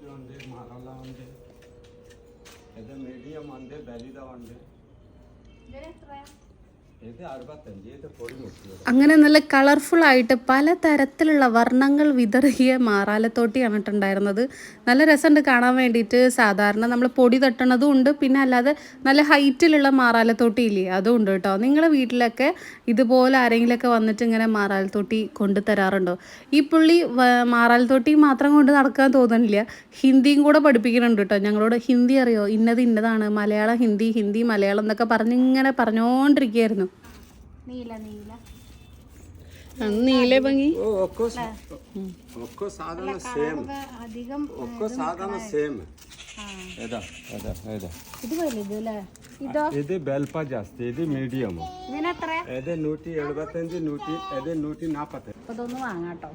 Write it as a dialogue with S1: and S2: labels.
S1: ಚಾಕ್ಪಿ ಉಂಡೆ ಮರಲ ಉಂಡೆ ಇದು ಮೀಡಿಯಂ ಉಂಡೆ ಬೆಲಿದ ಉಂಡೆ
S2: അങ്ങനെ നല്ല കളർഫുൾ ആയിട്ട് പല തരത്തിലുള്ള വർണങ്ങൾ വിതറിയ മാറാലത്തോട്ടിയാണ് ആണിട്ടുണ്ടായിരുന്നത് നല്ല രസമുണ്ട് കാണാൻ വേണ്ടിയിട്ട്. സാധാരണ നമ്മൾ പൊടി തട്ടണതും ഉണ്ട്. പിന്നെ അല്ലാതെ നല്ല ഹൈറ്റിലുള്ള മാറാലത്തോട്ടി ഇല്ലേ? അതും ഉണ്ട് കേട്ടോ. നിങ്ങളുടെ വീട്ടിലൊക്കെ ഇതുപോലെ ആരെങ്കിലുമൊക്കെ വന്നിട്ട് ഇങ്ങനെ മാറാലത്തോട്ടി കൊണ്ടു തരാറുണ്ടോ? ഈ പുള്ളി മാറാലത്തോട്ടി മാത്രം കൊണ്ട് നടക്കാൻ തോന്നുന്നില്ല. ഹിന്ദിയും കൂടെ പഠിപ്പിക്കുന്നുണ്ട് കേട്ടോ. ഞങ്ങളോട് ഹിന്ദി അറിയോ? ഇന്നത് ഇന്നതാണ്. മലയാളം ഹിന്ദി ഹിന്ദി മലയാളം എന്നൊക്കെ പറഞ്ഞ് ഇങ്ങനെ പറഞ്ഞുകൊണ്ടിരിക്കുകയായിരുന്നു
S3: നീല നീല.
S2: നീല
S3: ഇത് ഇത്
S1: ഇത്
S3: അതൊന്ന് വാങ്ങാട്ടോ.